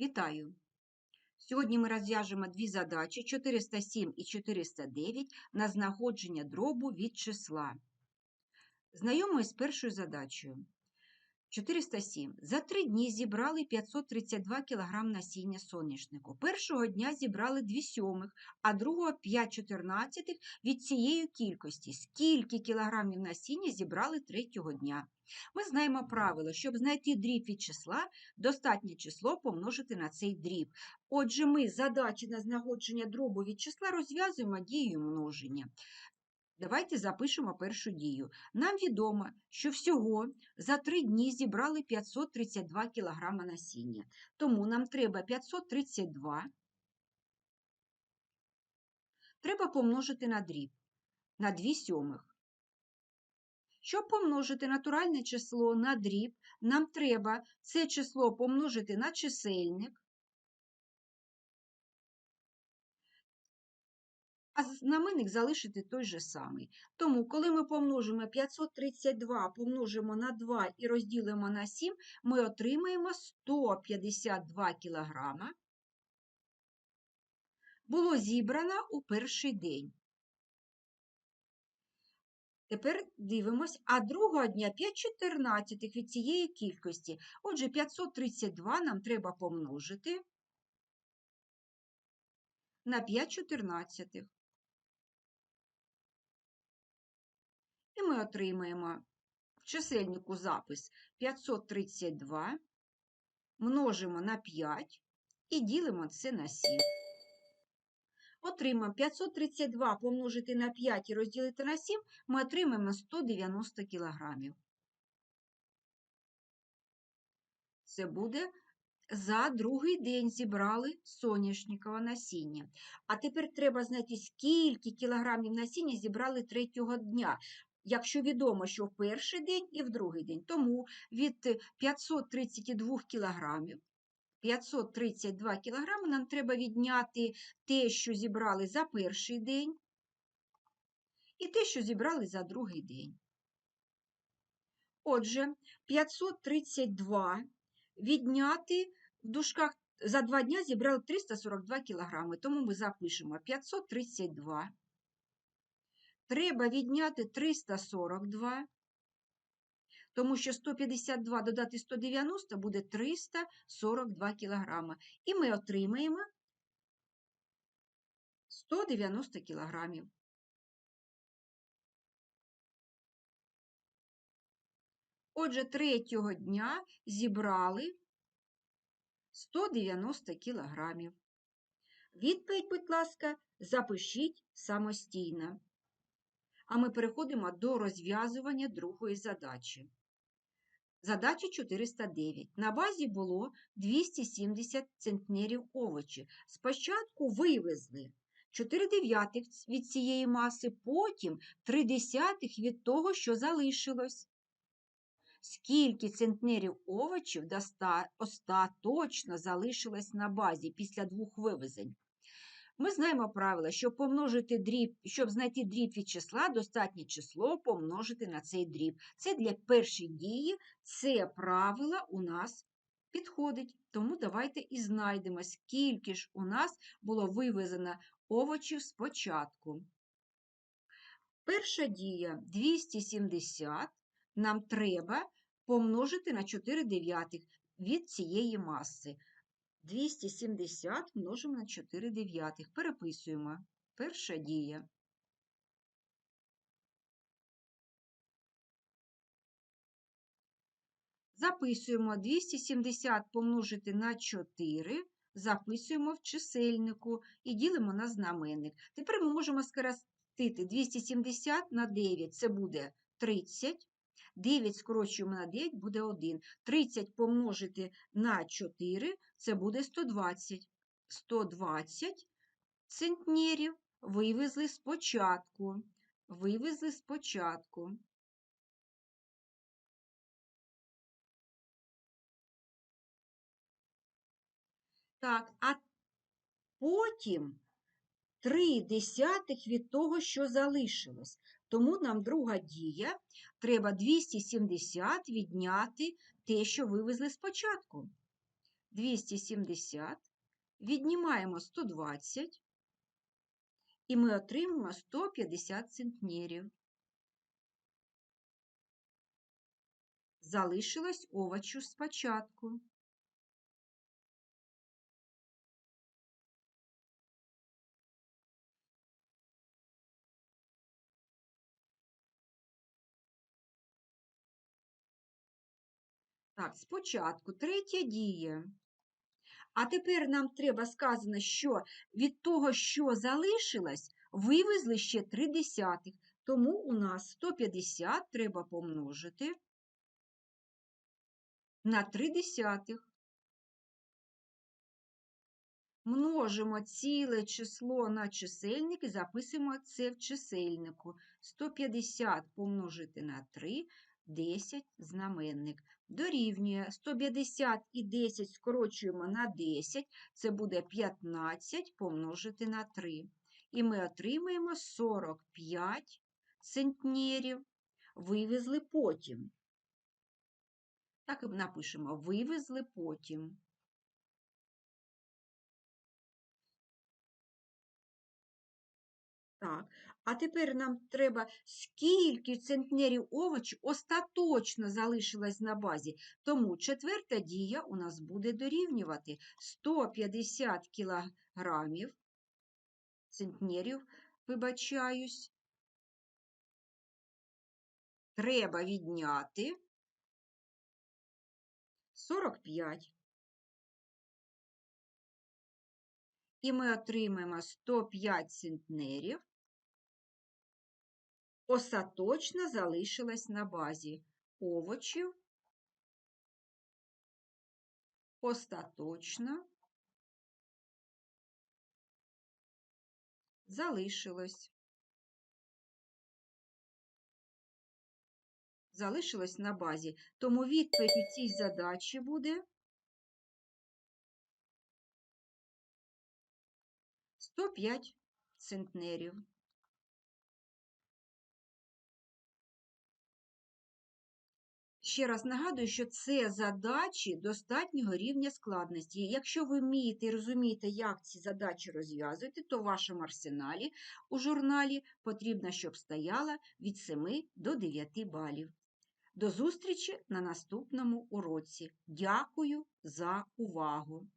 Вітаю! Сьогодні ми розв'яжемо дві задачі 407 і 409 на знаходження дробу від числа. Знайомимось з першою задачею. 407. За три дні зібрали 532 кг насіння соняшнику. Першого дня зібрали 2 сьомих, а другого 5 чотирнадцятих від цієї кількості. Скільки кілограмів насіння зібрали третього дня? Ми знаємо правило, щоб знайти дріб від числа, достатнє число помножити на цей дріб. Отже, ми задачі на знаходження дробу від числа розв'язуємо дією множення. Давайте запишемо першу дію. Нам відомо, що всього за три дні зібрали 532 кг насіння. Тому нам треба 532 треба помножити на дріб, на 2 сьомих. Щоб помножити натуральне число на дріб, нам треба це число помножити на чисельник, а знаменник залишити той же самий. Тому, коли ми помножимо 532, помножимо на 2 і розділимо на 7, ми отримаємо 152 кілограма. Було зібрано у перший день. Тепер дивимось, а другого дня 5 чотирнадцятих від цієї кількості. Отже, 532 нам треба помножити на 5 І ми отримаємо в чисельнику запис 532, множимо на 5 і ділимо це на 7. Отримаємо 532 помножити на 5 і розділити на 7, ми отримаємо 190 кілограмів. Це буде за другий день зібрали соняшникове насіння. А тепер треба знайти, скільки кілограмів насіння зібрали третього дня якщо відомо, що в перший день і в другий день. Тому від 532 кілограмів 532 кілограми нам треба відняти те, що зібрали за перший день, і те, що зібрали за другий день. Отже, 532 відняти в дужках за два дня зібрали 342 кілограми, тому ми запишемо 532 Треба відняти 342, тому що 152 додати 190 буде 342 кг. І ми отримаємо 190 кг. Отже, третього дня зібрали 190 кілограмів. Відповідь, будь ласка, запишіть самостійно. А ми переходимо до розв'язування другої задачі. Задача 409. На базі було 270 центнерів овочі. Спочатку вивезли 4 дев'ятих від цієї маси, потім 3 десятих від того, що залишилось. Скільки центнерів овочів остаточно залишилось на базі після двох вивезень? Ми знаємо правило, щоб помножити дріб, щоб знайти дріб від числа, достатнє число помножити на цей дріб. Це для першої дії, це правило у нас підходить. Тому давайте і знайдемо, скільки ж у нас було вивезено овочів спочатку. Перша дія 270 нам треба помножити на 4 дев'ятих від цієї маси. 270 множимо на 4 дев'ятих. Переписуємо. Перша дія. Записуємо 270 помножити на 4, записуємо в чисельнику і ділимо на знаменник. Тепер ми можемо скоростити 270 на 9, це буде 30. 9 скорочуємо на 9 буде 1. 30 помножити на 4 це буде 120. 120 центнерів вивезли спочатку. Вивезли спочатку. Так, а потім 3 десятих від того, що залишилось. Тому нам друга дія треба 270 відняти те, що вивезли спочатку. 270, віднімаємо 120, і ми отримаємо 150 центнерів. Залишилось овочу спочатку. Так, спочатку третя дія. А тепер нам треба сказано, що від того, що залишилось, вивезли ще 3 десятих. Тому у нас 150 треба помножити на 3 десятих. Множимо ціле число на чисельник і записуємо це в чисельнику. 150 помножити на 3, 10 знаменник. Дорівнює 150 і 10 скорочуємо на 10, це буде 15 помножити на 3. І ми отримаємо 45 центнерів. Вивезли потім. Так і напишемо: вивезли потім. Так, а тепер нам треба, скільки центнерів овочів остаточно залишилось на базі. Тому четверта дія у нас буде дорівнювати 150 кілограмів центнерів, вибачаюсь. Треба відняти 45. І ми отримаємо 105 центнерів. Остаточно залишилось на базі овочів. Остаточно залишилось. Залишилось на базі. Тому відповідь у цій задачі буде 105 центнерів. Ще раз нагадую, що це задачі достатнього рівня складності. Якщо ви вмієте і розумієте, як ці задачі розв'язувати, то в вашому арсеналі у журналі потрібно, щоб стояла від 7 до 9 балів. До зустрічі на наступному уроці. Дякую за увагу!